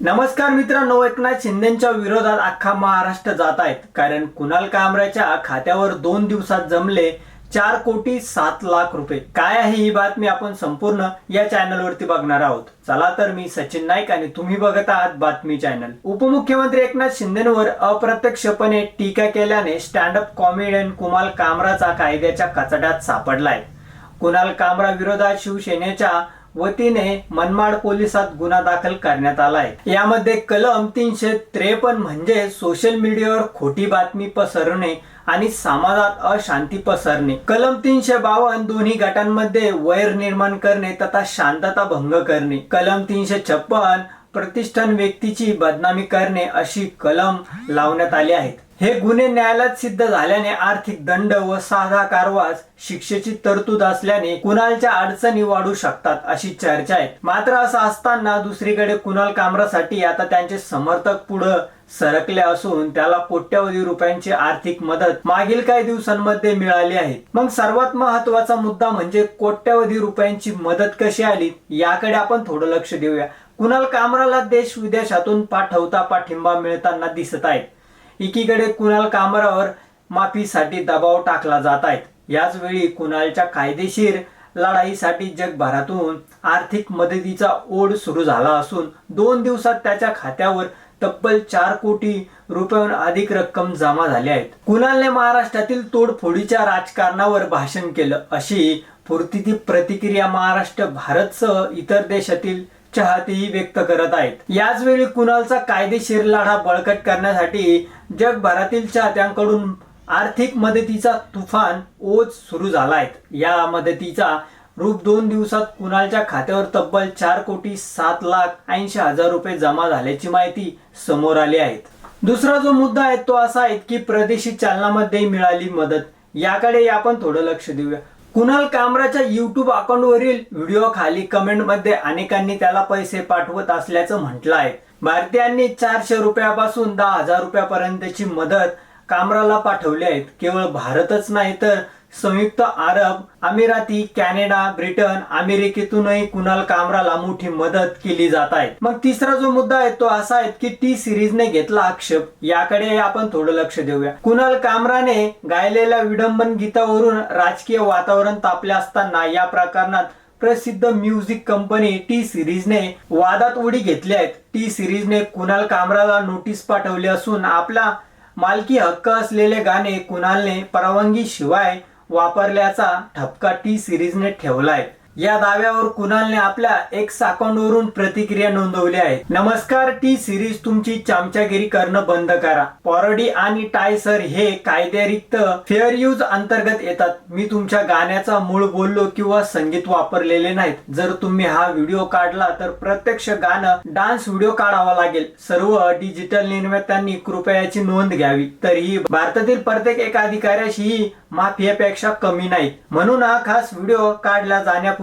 नमस्कार मित्रांनो एकनाथ शिंदेच्या विरोधात अख्खा महाराष्ट्र जात आहेत. कारण कुणाल कामराच्या खात्यावर दोन दिवसात जमले चार कोटी सात लाख रुपये. काय आहे ही बातमी आपण संपूर्ण या चॅनल वरती बघणार आहोत. चला तर मी सचिन नाईक आणि तुम्ही बघत आहात बातमी चॅनल. उपमुख्यमंत्री एकनाथ शिंदेवर अप्रत्यक्षपणे टीका केल्याने स्टँडअप कॉमेडियन कुमाल कामराचा कायद्याच्या कचड्यात सापडलाय. कुणाल कामरा विरोधात शिवसेनेच्या वतीने मनमाड पोलिसात गुन्हा दाखल करण्यात आलाय यामध्ये कलम तीनशे त्रेपन्न म्हणजे सोशल मीडियावर खोटी बातमी पसरणे आणि समाजात अशांती पसरणे. कलम तीनशे बावन्न दोन्ही गटांमध्ये वैर निर्माण करणे तथा शांतता भंग करणे. कलम तीनशे छप्पन प्रतिष्ठान व्यक्तीची बदनामी करणे अशी कलम लावण्यात आली आहेत. हे गुन्हे न्यायालयात सिद्ध झाल्याने आर्थिक दंड व साधा कारवास शिक्षेची तरतूद असल्याने कुणालच्या अडचणी वाढू शकतात अशी चर्चा आहे. मात्र असं असताना दुसरीकडे कुणाल कामरासाठी आता त्यांचे समर्थक पुढे सरकले असून त्याला कोट्यावधी रुपयांची आर्थिक मदत मागील काही दिवसांमध्ये मिळाली आहे. मग सर्वात महत्त्वाचा मुद्दा म्हणजे कोट्यावधी रुपयांची मदत कशी आली? याकडे आपण थोडं लक्ष देऊया. कुणाल कामराला देश विदेशातून पाठवता पाठिंबा मिळताना दिसत आहेत. एकीकडे कुणाल कामरावर माफीसाठी दबाव टाकला जात आहेत. याचवेळी कुणालच्या कायदेशीर लढाईसाठी जगभरातून आर्थिक मदतीचा ओढ सुरू झाला असून दोन दिवसात त्याच्या खात्यावर तब्बल चार कोटी रुपयाहून अधिक रक्कम जमा झाली आहेत. कुणालने महाराष्ट्रातील तोडफोडीच्या राजकारणावर भाषण केलं अशी फुर्तीती प्रतिक्रिया महाराष्ट्र भारतसह इतर देशातील चाहतेही व्यक्त करत आहेत. याच वेळी कुणालचा कायदेशीर लढा बळकट करण्यासाठी जगभरातील चाहत्यांकडून आर्थिक मदतीचा तुफान ओझ सुरू झाला आहे या मदतीचा रूप दोन दिवसात कुणालच्या खात्यावर तब्बल चार कोटी सात लाख ऐंशी हजार रुपये जमा झाल्याची माहिती समोर आली आहे. दुसरा जो मुद्दा आहे तो असा आहे की प्रदेशी चालनामध्ये मिळाली मदत. याकडे आपण थोडं लक्ष देऊया. कुणाल कामराच्या युट्यूब अकाउंटवरील व्हिडिओ खाली कमेंटमध्ये अनेकांनी त्याला पैसे पाठवत असल्याचं म्हटलं आहे भारतीयांनी चारशे रुपयापासून दहा हजार रुपयापर्यंतची मदत कामराला पाठवली आहेत केवळ भारतच नाही तर संयुक्त अरब अमिराती कॅनडा ब्रिटन अमेरिकेतूनही कुणाल कामराला मोठी मदत केली जात आहे. मग तिसरा जो मुद्दा आहे तो असा आहे की टी सिरीजने घेतला आक्षेप. याकडे आपण थोडं लक्ष देऊया. कुणाल कामराने गायलेल्या विडंबन गीतावरून राजकीय वातावरण तापले असताना या प्रकरणात प्रसिद्ध म्युझिक कंपनी टी सिरीजने वादात उडी घेतली आहेत. टी सिरीजने कुणाल कामराला नोटीस पाठवली असून आपला मालकी हक्क असलेले गाणे कुणालने परवानगी शिवाय वापरल्याचा ठपका टी सिरीजने ठेवलाय. या दाव्यावर कुणालने आपल्या एक्स अकाउंटवरून प्रतिक्रिया नोंदवली आहे. नमस्कार टी सिरीज तुमची चमचागिरी करणं बंद करा. पॉरडी आणि टाय सर हे कायद्यारिक्त फेअर यूज अंतर्गत येतात. मी तुमच्या गाण्याचा मूळ बोललो किंवा संगीत वापरलेले नाहीत. जर तुम्ही हा व्हिडिओ काढला तर प्रत्यक्ष गाणं डान्स व्हिडिओ काढावा लागेल. सर्व डिजिटल निर्मात्यांनी कृपया नोंद घ्यावी. तरीही भारतातील प्रत्येक एका अधिकाऱ्याशी माफियापेक्षा कमी नाही. म्हणून हा खास व्हिडिओ काढला जाण्यापूर्वी